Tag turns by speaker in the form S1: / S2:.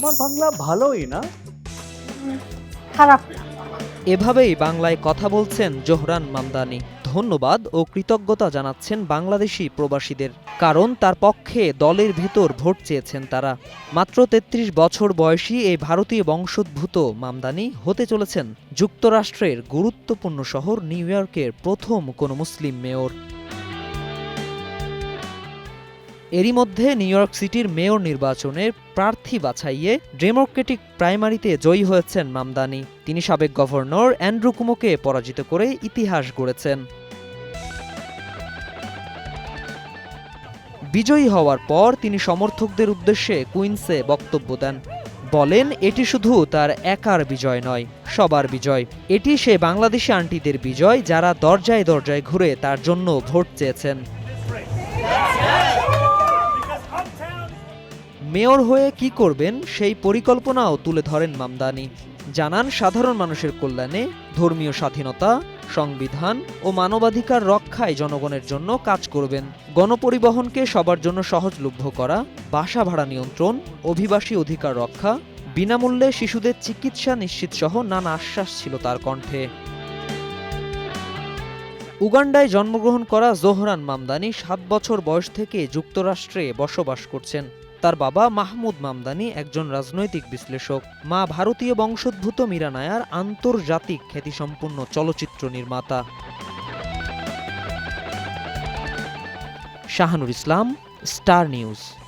S1: আমার বাংলা ভালোই না?
S2: খারাপ না।
S3: এভাবেই বাংলায় কথা বলছেন জোহরান মামদানি। ধন্যবাদ ও কৃতজ্ঞতা জানাচ্ছেন বাংলাদেশি প্রবাসীদের। কারণ তার পক্ষে দলের ভেতর ভোট চেয়েছেন তারা। মাত্র ৩৩ বছর বয়সী এই ভারতীয় বংশোদ্ভূত মামদানি হতে চলেছেন যুক্তরাষ্ট্রের গুরুত্বপূর্ণ শহর নিউ ইয়র্কের প্রথম কোনো মুসলিম মেয়র। এরই মধ্যে নিউ ইয়র্ক সিটির মেয়র নির্বাচনের প্রার্থী বাছাইয়ে ডেমোক্রেটিক প্রাইমারিতে জয়ী হয়েছেন মামদানি। তিনি সাবেক গভর্নর অ্যান্ড্রু কুমোকে পরাজিত করে ইতিহাস গড়েছেন। বিজয়ী হওয়ার পর তিনি সমর্থকদের উদ্দেশ্যে কুইন্সে বক্তব্য দেন। বলেন, এটি শুধু তার একার বিজয় নয়, সবার বিজয়। এটি সে বাংলাদেশি আন্টিদের বিজয় যারা দরজায় দরজায় ঘুরে তার জন্য ভোট চেয়েছেন। মেয়র হয়ে কি করবেন সেই পরিকল্পনাও তুলে ধরেন মামদানি। জানান সাধারণ মানুষের কল্যাণে ধর্মীয় স্বাধীনতা, সংবিধান ও মানবাধিকার রক্ষায় জনগণের জন্য কাজ করবেন। গণপরিবহনকে সবার জন্য সহজলভ্য করা, বাসা ভাড়া নিয়ন্ত্রণ, অভিবাসী অধিকার রক্ষা, বিনামূল্যে শিশুদের চিকিৎসা নিশ্চিত সহ নানা আশ্বাস ছিল তার কণ্ঠে। উগান্ডায় জন্মগ্রহণ করা জোহরান মামদানি সাত বছর বয়স থেকে যুক্তরাষ্ট্রে বসবাস করছেন। তার বাবা মাহমুদ মামদানি একজন রাজনৈতিক বিশ্লেষক। মা ভারতীয় বংশোদ্ভূত মীরা নায়ার আন্তর্জাতিক খ্যাতিসম্পন্ন চলচ্চিত্র নির্মাতা। Shahanur Islam, Star News.